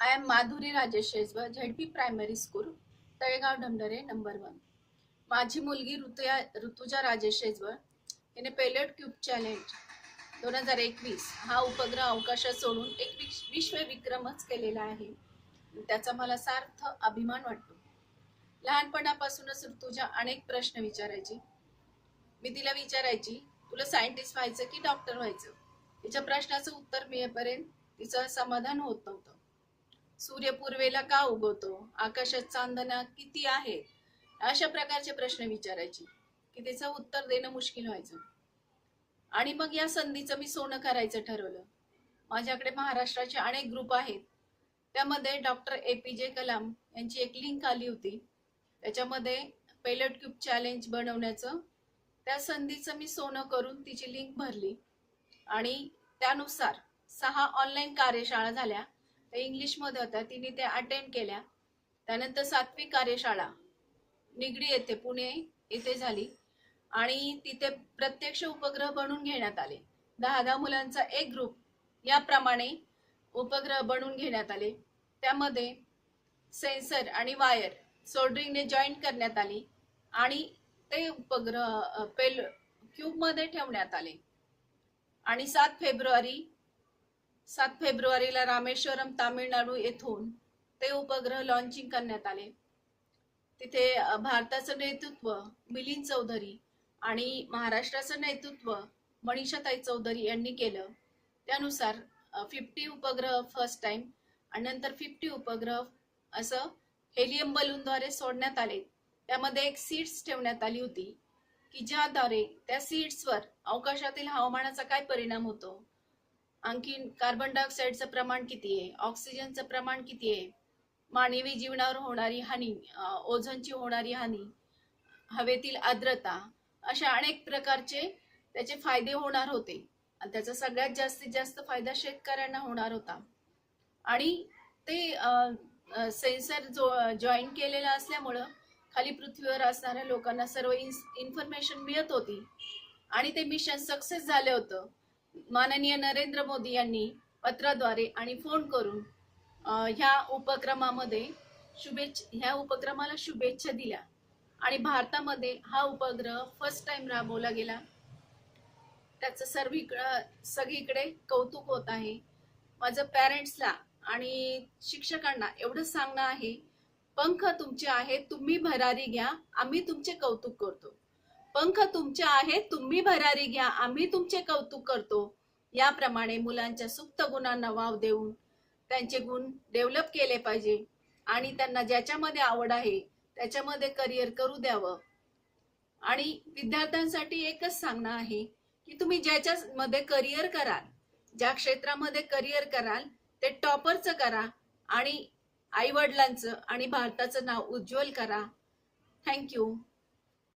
I am Madhuri Rajesh Shejwar ZP primary school Talegaon Dhamdhare number one. माझी मुलगी ऋतुया ऋतुजा राजेश शेजवळ हिने pellet cube challenge दोन हजार एकवीस हा उपग्रह अवकाशात सोडून एक विश्वविक्रमच केलेला आहे. त्याचा मला सार्थ अभिमान वाटतो. लहानपणापासूनच ऋतुजा अनेक प्रश्न विचारायची. मी तिला विचारायची तुला सायंटिस्ट व्हायचं की डॉक्टर व्हायचं? तिच्या प्रश्नाचं उत्तर मिळेपर्यंत तिचं समाधान होत नव्हतं. सूर्य पूर्वेला का उगवतो? आकाशात चांदना किती आहे? अशा प्रकारचे प्रश्न विचारायची. की त्याचं उत्तर देणं मुश्किल व्हायचं. आणि मग या संधीचं मी सोनं करायचं ठरवलं. माझ्याकडे महाराष्ट्राचे अनेक ग्रुप आहेत. त्यामध्ये डॉक्टर ए पी जे कलाम यांची एक लिंक आली होती. त्याच्यामध्ये पेलट क्यूब चॅलेंज बनवण्याचं त्या संधीचं मी सोनं करून तिची लिंक भरली. आणि त्यानुसार सहा ऑनलाईन कार्यशाळा झाल्या. त्या इंग्लिशमध्ये होत्या तिने त्या अटेंड केल्या. त्यानंतर सातवी कार्यशाळा निगडी येथे पुणे येथे झाली. आणि तिथे प्रत्यक्ष उपग्रह बनवून घेण्यात आले. दहा दहा मुलांचा एक ग्रुप याप्रमाणे उपग्रह बनवून घेण्यात आले. त्यामध्ये सेन्सर आणि वायर सोल्डरिंगने जॉईंट करण्यात आली आणि ते उपग्रह पेल क्यूबमध्ये ठेवण्यात आले. आणि सात फेब्रुवारी सात फेब्रुवारीला रामेश्वरम तामिळनाडू येथून ते उपग्रह लॉन्चिंग करण्यात आले. तिथे भारताचं नेतृत्व मिलिंद चौधरी आणि महाराष्ट्राचं नेतृत्व मनीषाताई चौधरी यांनी केलं. त्यानुसार फिफ्टी उपग्रह फर्स्ट टाइम आणि नंतर फिफ्टी उपग्रह असं हेलियम बलूनद्वारे सोडण्यात आले. त्यामध्ये एक सीट्स ठेवण्यात आली होती की ज्याद्वारे त्या सीट्सवर अवकाशातील हवामानाचा काय परिणाम होतो आणखीन कार्बन डायऑक्साईडचं प्रमाण किती आहे? ऑक्सिजनचं प्रमाण किती आहे? मानवी जीवनावर होणारी हानी ओझनची होणारी हानी हवेतील आर्द्रता अशा अनेक प्रकारचे त्याचे फायदे होणार होते. आणि त्याचा सगळ्यात जास्तीत जास्त फायदा शेतकऱ्यांना होणार होता. आणि ते सेन्सर जो जॉईन केलेला असल्यामुळं खाली पृथ्वीवर असणाऱ्या लोकांना सर्व इन्फॉर्मेशन मिळत होती. आणि ते मिशन सक्सेस झालं होतं. माननीय नरेंद्र मोदी यांनी पत्राद्वारे आणि फोन करून ह्या उपक्रमामध्ये शुभेच्छा ह्या उपक्रमाला शुभेच्छा दिल्या. आणि भारतामध्ये हा उपग्रह फर्स्ट टाइम राबवला गेला. त्याचं सर्वीकडं सगळीकडे कौतुक होत आहे. माझं पॅरेंट्सला आणि शिक्षकांना एवढं सांगणं आहे पंख तुमचे आहेत तुम्ही भरारी घ्या आम्ही तुमचे कौतुक करतो. पंख तुमचे आहेत तुम्ही भरारी घ्या आम्ही तुमचे कौतुक करतो. याप्रमाणे मुलांच्या सुप्त गुणांना वाव देऊन त्यांचे गुण डेव्हलप केले पाहिजे. आणि त्यांना ज्याच्यामध्ये आवड आहे त्याच्यामध्ये करिअर करू द्यावं. आणि विद्यार्थ्यांसाठी एकच सांगणं आहे की तुम्ही ज्याच्यामध्ये करिअर कराल ज्या क्षेत्रामध्ये करिअर कराल ते टॉपरचं करा आणि आईवडिलांचं आणि भारताचं नाव उज्ज्वल करा. थँक्यू